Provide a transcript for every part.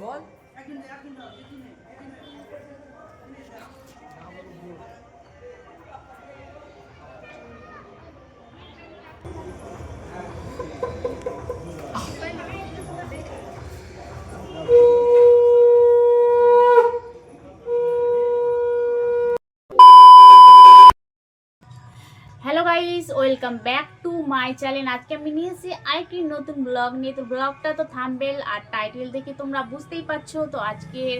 Ball. Welcome back to my channel. আজকে আমি নিয়ে এসেছি আরেকটি নতুন ব্লগ নিয়ে। তো ব্লগটা তো থামবেল আর টাইটেল দেখে তোমরা বুঝতেই পারছ। তো আজকের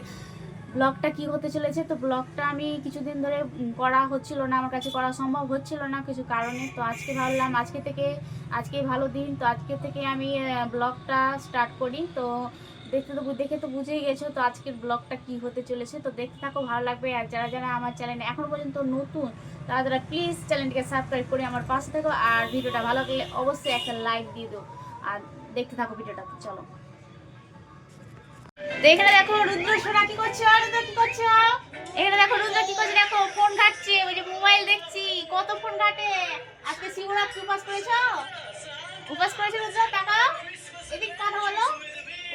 ব্লগটা কি হতে চলেছে? তো ব্লগটা আমি কিছুদিন ধরে করা হচ্ছিল না, আমার কাছে করা সম্ভব হচ্ছিল না কিছু কারণে। তো আজকে ভাবলাম, আজকে থেকে, আজকে ভালো দিন। তো আজকে থেকে আমি ব্লগটা স্টার্ট করি। তো দেখতে তো দেখে তো বুঝেই গেছো তো আজকের ব্লগটা কি হতে চলেছে। তো দেখতে থাকো, ভালো লাগবে। আর যারা যারা আমার চ্যানেলে এখন পর্যন্ত নতুন, তারা তারা প্লিজ চ্যানেলটিকে সাবস্ক্রাইব করে আমার পাশে থেকো। আর ভিডিওটা ভালো লাগলে অবশ্যই একটা লাইক দিয়ে দিও। আর দেখতে থাকো ভিডিওটা, চলো। দেখো এখানে দেখো করছে? দেখো ফোন মোবাইল দেখছি। কত ফোন আজকে উপাস করেছ? উপাস করেছ রুদ্র? টাকা এদিক কথা বলো।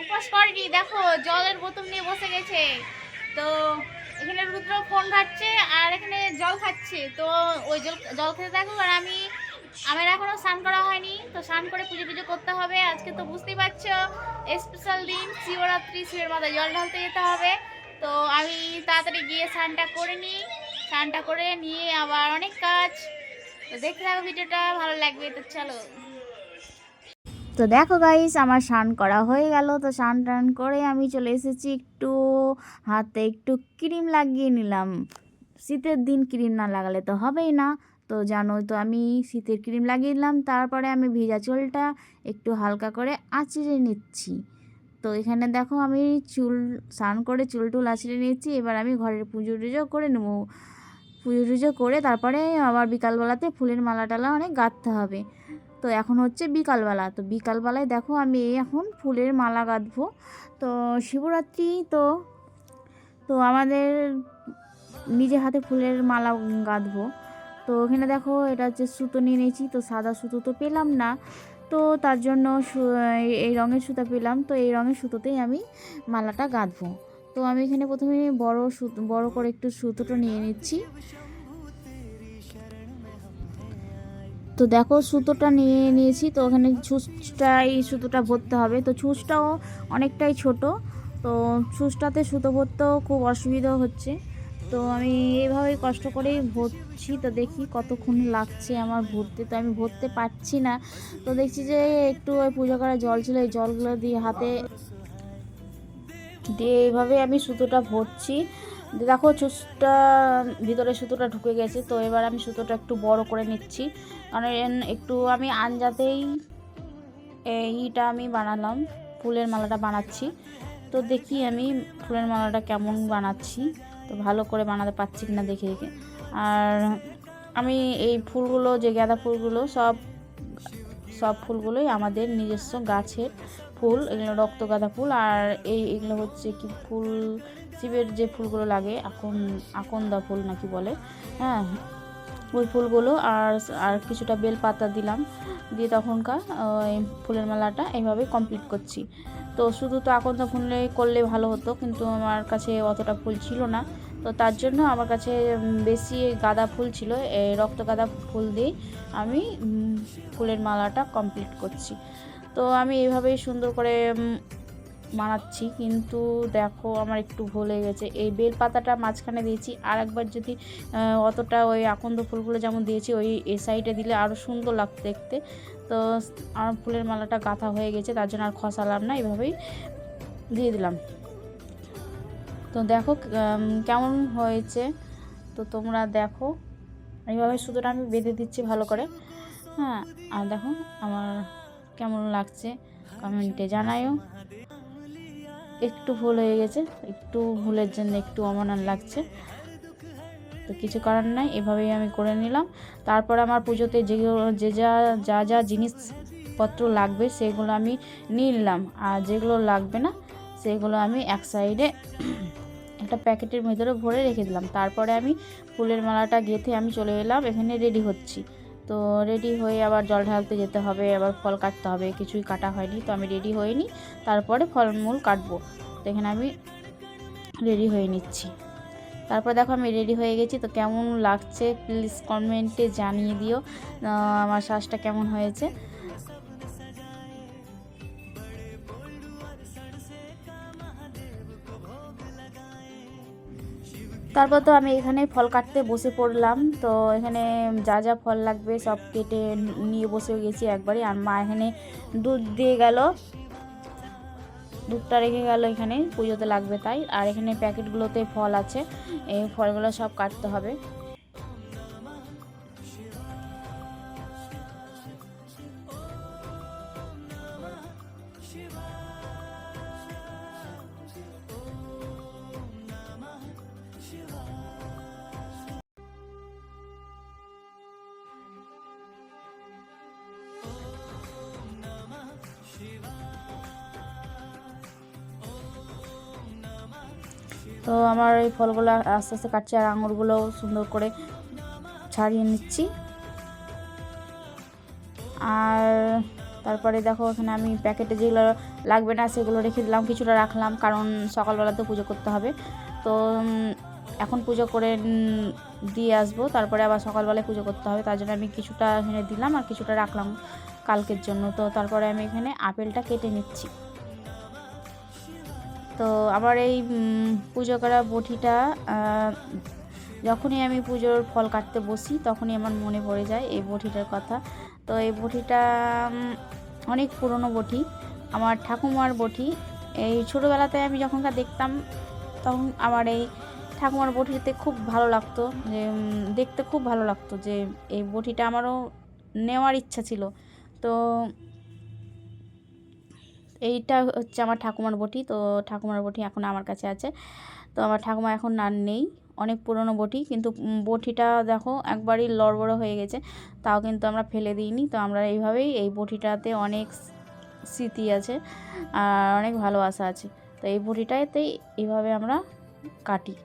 উপাস করেনি, দেখো, জলের বোতল নিয়ে বসে গেছে। তো এখানে রুদ্র ফোন ঘাটছে আর এখানে জল খাচ্ছে। তো ওই জল জল খেতে থাকব আর আমি, আমার এখনও স্নান করা হয়নি। তো স্নান করে পুজো টুজো করতে হবে। আজকে তো বুঝতেই পারছ স্পেশাল দিন, শিবরাত্রি, শিবের মাথায় জল ঢালতে যেতে হবে। তো আমি তাড়াতাড়ি গিয়ে স্নানটা করে নিই। স্নানটা করে নিয়ে আবার অনেক কাজ। তো দেখতে থাকো ভিডিওটা, ভালো লাগবে। তো চলো। তো দেখো গাইস আমার স্নান করা হয়ে গেল। তো স্নান টান করে আমি চলে এসেছি একটু হাতে একটু ক্রিম লাগিয়ে নিলাম। শীতের দিন ক্রিম না লাগালে তো হবেই না। তো জানো তো আমি শীতের ক্রিম লাগিয়ে নিলাম, তারপরে আমি ভিজা চুলটা একটু হালকা করে আঁচড়ে নিচ্ছি। তো এখানে দেখো আমি চুল, স্নান করে চুল টুল আঁচড়ে নিচ্ছি এবার আমি ঘরের পুজো টুজো করে নেব। পুজো টুজো করে তারপরে আবার বিকালবেলাতে ফুলের মালা টালা অনেক গাঁথতে হবে। তো এখন হচ্ছে বিকালবেলা। তো বিকালবেলায় দেখো আমি এখন ফুলের মালা গাঁথবো তো শিবরাত্রি তো তো আমাদের নিজে হাতে ফুলের মালা গাঁথবো তো এখানে দেখো এটা হচ্ছে সুতো নিয়ে নিয়েছি, তো সাদা সুতো তো পেলাম না। তো তার জন্য এই রঙের সুতো পেলাম, তো এই রঙের সুতোতেই আমি মালাটা গাঁথবো তো আমি এখানে প্রথমে বড় সুতো বড় করে একটু সুতোটা নিয়ে নিচ্ছি। তো দেখো সুতোটা নিয়ে নিয়েছি, তো ওখানে ছুঁচটা এই সুতোটা ভরতে হবে। তো ছুঁচটাও অনেকটাই ছোট, তো ছুঁচটাতে সুতো ভরতেও খুব অসুবিধা হচ্ছে। তো আমি এইভাবেই কষ্ট করেই ভরছি, তো দেখি কতক্ষণ লাগছে আমার ভরতে। তো আমি ভরতে পারছি না, তো দেখছি যে একটু ওই পুজো করা জল ছিল, এই জলগুলো দিয়ে হাতে দিয়ে এইভাবে আমি সুতোটা ভরছি। দেখো চুচটা ভিতরে সুতোটা ঢুকে গেছে, তো এবার আমি সুতোটা একটু বড় করে নিচ্ছি। কারণ একটু আমি আনজাতেই এইটা আমি বানালাম, ফুলের মালাটা বানাচ্ছি। তো দেখি আমি ফুলের মালাটা কেমন বানাচ্ছি, তো ভালো করে বানাতে পারছি কিনা দেখে দেখে। আর আমি এই ফুলগুলো, যে গাঁদা ফুলগুলো, সব সব ফুলগুলোই আমাদের নিজস্ব গাছের ফুল, এগুলো রক্ত গাঁদা ফুল, আর এই এগুলো হচ্ছে কি ফুল, শিবের যে ফুলগুলো লাগে এখন আকন্দা ফুল নাকি বলে হ্যাঁ ওই ফুলগুলো, আর আর কিছুটা বেল পাতা দিলাম, দিয়ে তখনকার ফুলের মালাটা এইভাবে কমপ্লিট করছি। তো শুধু তো আকন্দা ফুলে করলে ভালো হতো, কিন্তু আমার কাছে অতটা ফুল ছিল না। তো তার জন্য আমার কাছে বেশি গাঁদা ফুল ছিল রক্ত গাঁদা ফুল দিয়ে আমি ফুলের মালাটা কমপ্লিট করছি। তো আমি এইভাবেই সুন্দর করে বানাচ্ছি কিন্তু দেখো, আমার একটু ভুল হয়ে গেছে। এই বেল পাতাটা মাঝখানে দিয়েছি। আর একবার যদি অতটা ওই আকন্দ ফুলগুলো যেমন দিয়েছি, ওই এ সাইডে দিলে আরও সুন্দর লাগতো দেখতে। তো আমার ফুলের মালাটা গাঁথা হয়ে গেছে, তার জন্য আর খসালাম না এভাবেই দিয়ে দিলাম। তো দেখো কেমন হয়েছে? তো তোমরা দেখো, এইভাবে সুতোটা আমি বেঁধে দিচ্ছি ভালো করে। হ্যাঁ আর দেখো, আমার কেমন লাগছে কমেন্টে জানায়ও। একটু ভুল হয়ে গেছে, একটু ভুলের জন্য একটু অমানান লাগছে। তো কিছু করার নাই, এভাবেই আমি করে নিলাম। তারপর আমার পুজোতে যেগুলো যে, যা যা যা জিনিসপত্র লাগবে সেগুলো আমি নিলাম। আর যেগুলো লাগবে না, সেগুলো আমি এক সাইডে একটা প্যাকেটের ভিতরে ভরে রেখে দিলাম। তারপরে আমি ফুলের মালাটা গেঁথে আমি চলে এলাম, এখানে রেডি হচ্ছি। তো রেডি হয়ে আবার জল ঢালতে যেতে হবে, আবার ফল কাটতে হবে, কিছুই কাটা হয়নি, তো আমি রেডি হয়ে নিই তারপরে ফলমূল কাটবো। তো এখানে আমি রেডি হয়ে নিচ্ছি। তারপর দেখো আমি রেডি হয়ে গেছি, তো কেমন লাগছে? প্লিজ কমেন্টে জানিয়ে দিও আমার শ্বাসটা কেমন হয়েছে? তারপর তো আমি এখানে ফল কাটতে বসে পড়লাম। তো এখানে যা যা ফল লাগবে সব কেটে নিয়ে বসে গেছি একবারে। আর মা এখানে দুধ দিয়ে গেল। দুধটা রেখে গেল এখানে, পুজোতে লাগবে তাই। আর এখানে প্যাকেটগুলোতে ফল আছে। এই ফলগুলো সব কাটতে হবে। তো আমার এই ফলগুলো আস্তে আস্তে কাটছি আর আঙুরগুলো সুন্দর করে ছাড়িয়ে নিচ্ছি। আর তারপরে দেখো, এখানে আমি প্যাকেটে যেগুলো লাগবে না সেগুলো রেখে দিলাম, কিছুটা রাখলাম, কারণ সকালবেলা তো পুজো করতে হবে। তো এখন পুজো করে দিয়ে আসব, তারপরে আবার সকালবেলায় পুজো করতে হবে, তার জন্য আমি কিছুটা এখানে দিলাম আর কিছুটা রাখলাম কালকের জন্য। তো তারপরে আমি এখানে আপেলটা কেটে নিচ্ছি। তো আমার এই পুজো করা বটিটা যখনই আমি পুজোর ফল কাটতে বসি, তখনই আমার মনে পড়ে যায় এই বটিটার কথা। তো এই বটিটা অনেক পুরনো বটি, আমার ঠাকুমার বটি। এই ছোটোবেলাতে আমি যখনকার দেখতাম, তখন আমার এই ঠাকুমার বটিতে খুব ভালো লাগতো যে দেখতে খুব ভালো লাগতো যে, এই বটিটা আমারও নেওয়ার ইচ্ছা ছিল। তো এইটা হচ্ছে আমার ঠাকুমার বটি। তো ঠাকুমার বটি এখন আমার কাছে আছে। তো আমার ঠাকুমা এখন আর নেই। অনেক পুরনো বটি, কিন্তু বটিটা দেখো একবারই লড়বড়ো হয়ে গেছে। তাও কিন্তু আমরা ফেলে দিইনি। তো আমরা এইভাবেই এই বটিটাতে অনেক স্মৃতি আছে আর অনেক ভালোবাসা আছে। তো এই বটিটাতেই এইভাবে আমরা কাটি।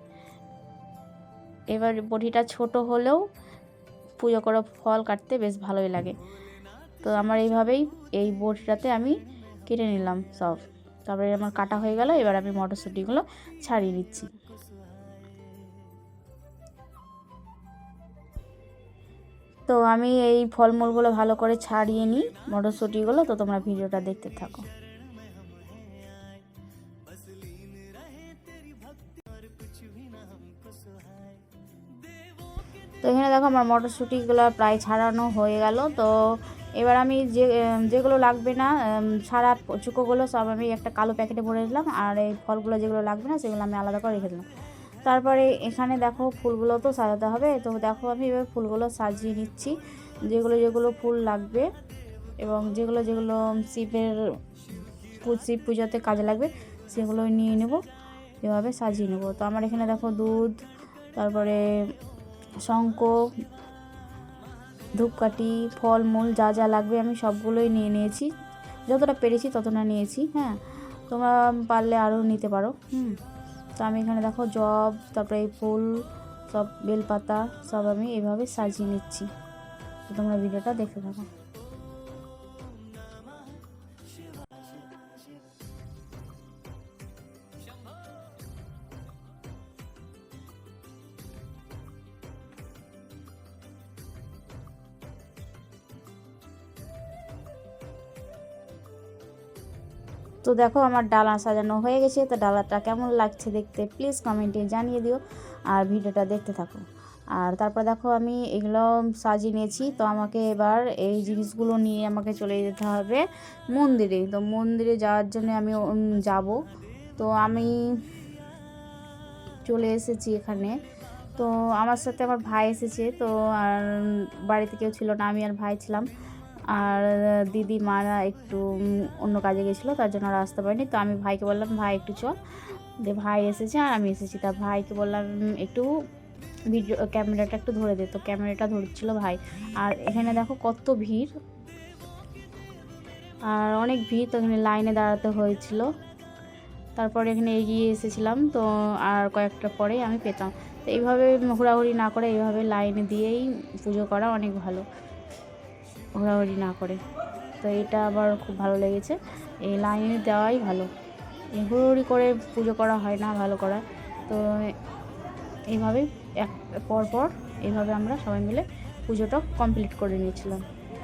এবার বটিটা ছোট হলেও পুজো করা ফল কাটতে বেশ ভালোই লাগে। তো আমার এইভাবেই এই বটিটাতে আমি কেটে নিলাম সব। তারপরে আমার কাটা হয়ে গেল, এবার আমি মটরশুঁটিগুলো ছাড়িয়ে নিচ্ছি। তো আমি এই ফলমূলগুলো ভালো করে ছাড়িয়ে নিই মটরশুঁটিগুলো, তো তোমরা ভিডিওটা দেখতে থাকো। তো এখানে দেখো আমার মটরশুঁটিগুলো প্রায় ছাড়ানো হয়ে গেল, তো এবার আমি যে যেগুলো লাগবে না সারা চুকোগুলো সব আমি একটা কালো প্যাকেটে ভরে দিলাম, আর এই ফলগুলো যেগুলো লাগবে না, সেগুলো আমি আলাদা করে রেখে দিলাম। তারপরে এখানে দেখো ফুলগুলো তো সাজাতে হবে, তো দেখো আমি এবার ফুলগুলো সাজিয়ে নিচ্ছি। যেগুলো যেগুলো ফুল লাগবে এবং যেগুলো যেগুলো শিবের শিব পুজোতে কাজে লাগবে সেগুলো নিয়ে নেব, এভাবে সাজিয়ে নেব। তো আমার এখানে দেখো দুধ, তারপরে শঙ্খ ধূপকাঠি, ফলমূল যা যা লাগবে আমি সবগুলোই নিয়ে নিয়েছি। যতটা পেরেছি ততটা নিয়েছি হ্যাঁ। তোমরা পারলে আরও নিতে পারো, হুম। তো আমি এখানে দেখো জব, তারপরে এই ফুল, সব বেলপাতা সব আমি এভাবে সাজিয়ে নিচ্ছি। তোমরা ভিডিওটা দেখে থাকো। তো দেখো আমার ডালা সাজানো হয়ে গেছে, তো ডালাটা কেমন লাগছে দেখতে প্লিজ কমেন্টে জানিয়ে দিও আর ভিডিওটা দেখতে থাকো। আর তারপর দেখো আমি এগুলো সাজিয়ে নিয়েছি, তো আমাকে এবার এই জিনিসগুলো নিয়ে আমাকে চলে যেতে হবে মন্দিরে। তো মন্দিরে যাওয়ার জন্য আমি যাব। তো আমি চলে এসেছি এখানে। তো আমার সাথে আমার ভাই এসেছে, তো আর বাড়িতে কেউ ছিল না, আমি আর ভাই ছিলাম। আর দিদি, মারা একটু অন্য কাজে গেছিল, তার জন্য আর আসতে পারিনি। তো আমি ভাইকে বললাম, ভাই, একটু চল। দিয়ে ভাই এসেছে আর আমি এসেছি। তা ভাইকে বললাম একটু ভিডিও ক্যামেরাটা একটু ধরে দে। তো ক্যামেরাটা ধরছিল ভাই। আর এখানে দেখো কত ভিড়। আর অনেক ভিড়, তো এখানে লাইনে দাঁড়াতে হয়েছিল। তারপরে এখানে এগিয়ে এসেছিলাম, তো আর কয়েকটা পরে আমি পেতাম। তো এইভাবে ঘোরাঘুরি না করে এইভাবে লাইনে দিয়েই পুজো করা অনেক ভালো। ঘোরাঘুরি না করে। তো এটা আবার খুব ভালো লেগেছে। এই লাইনে দেওয়াই ভালো। হুড়োহুড়ি করে পুজো করা হয় না ভালো করা। তো এইভাবেই এক, পর পর এইভাবে আমরা সবাই মিলে পুজোটা কমপ্লিট করে নিয়েছিলাম।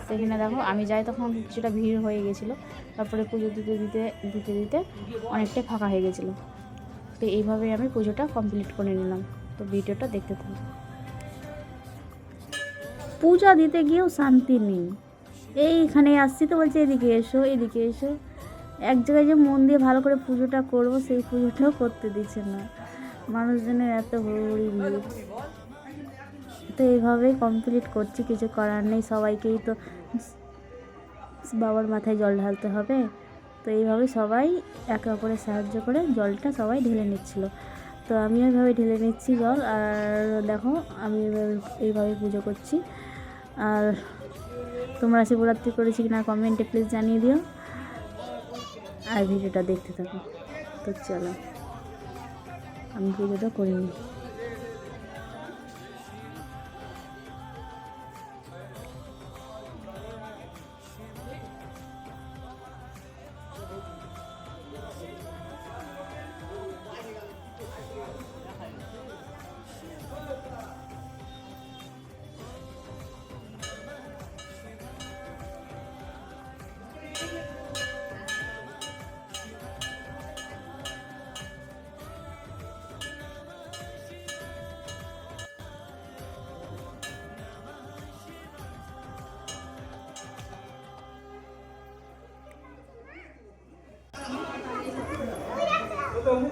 তো এখানে দেখো, আমি যাই তখন কিছুটা ভিড় হয়ে গেছিল। তারপরে পুজো দিতে দিতে দিতে দিতে অনেকটাই ফাঁকা হয়ে গেছিল। তো এইভাবেই আমি পুজোটা কমপ্লিট করে নিলাম। তো ভিডিওটা দেখতে থাকি। পূজা দিতে গিয়েও শান্তি নেই। এইখানে আসছি তো বলছে, এদিকে এসো এদিকে এসো। এক জায়গায় যে মন দিয়ে ভালো করে পুজোটা করব, সেই পুজোটাও করতে দিচ্ছে না। মানুষজনের এত হুড়ি ভিড়। তো এইভাবেই কমপ্লিট করছি, কিছু করার নেই। সবাইকেই তো বাবার মাথায় জল ঢালতে হবে। তো এইভাবে সবাই একে অপরের সাহায্য করে জলটা সবাই ঢেলে নিচ্ছিল। তো আমিও এইভাবে ঢেলে নিচ্ছি জল। আর দেখো, আমি এইভাবে এইভাবে পুজো করছি। আর তোমরা শিবরাত্রি করেছি কিনা কমেন্টে প্লিজ জানিয়ে দিও। আর ভিডিওটা দেখতে থাকো। তো চলো, আমি পুজোটা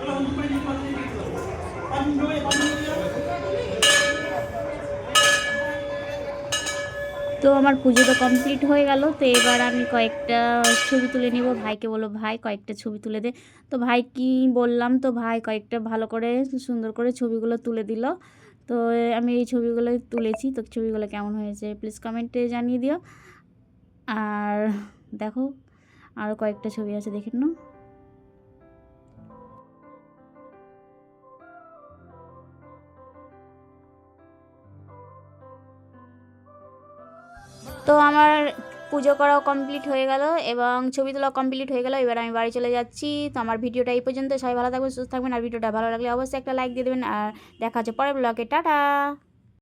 Kalau untuk pendidikan, pandu ya, pandu ya. তো আমার পুজো তো কমপ্লিট হয়ে গেল, তো এবার আমি কয়েকটা ছবি তুলে নিব। ভাইকে বলো ভাই, কয়েকটা ছবি তুলে দে। তো ভাই কি বললাম, তো ভাই কয়েকটা ভালো করে, সুন্দর করে ছবিগুলো তুলে দিল। তো আমি এই ছবিগুলো তুলেছি। তো ছবিগুলো কেমন হয়েছে প্লিজ কমেন্টে জানিয়ে দিও। আর দেখো আরও কয়েকটা ছবি আছে, দেখে নাও। তো আমার পুজো করাও কমপ্লিট হয়ে গেল এবং ছবি তোলা কমপ্লিট হয়ে গেল। এবার আমি বাড়ি চলে যাচ্ছি। তো আমার ভিডিওটা এই পর্যন্ত। সবাই ভালো থাকবেন, সুস্থ থাকবেন। আর ভিডিওটা ভালো লাগলে অবশ্যই একটা লাইক দিয়ে দেবেন। আর দেখা হচ্ছে পরের ব্লগে টাটা!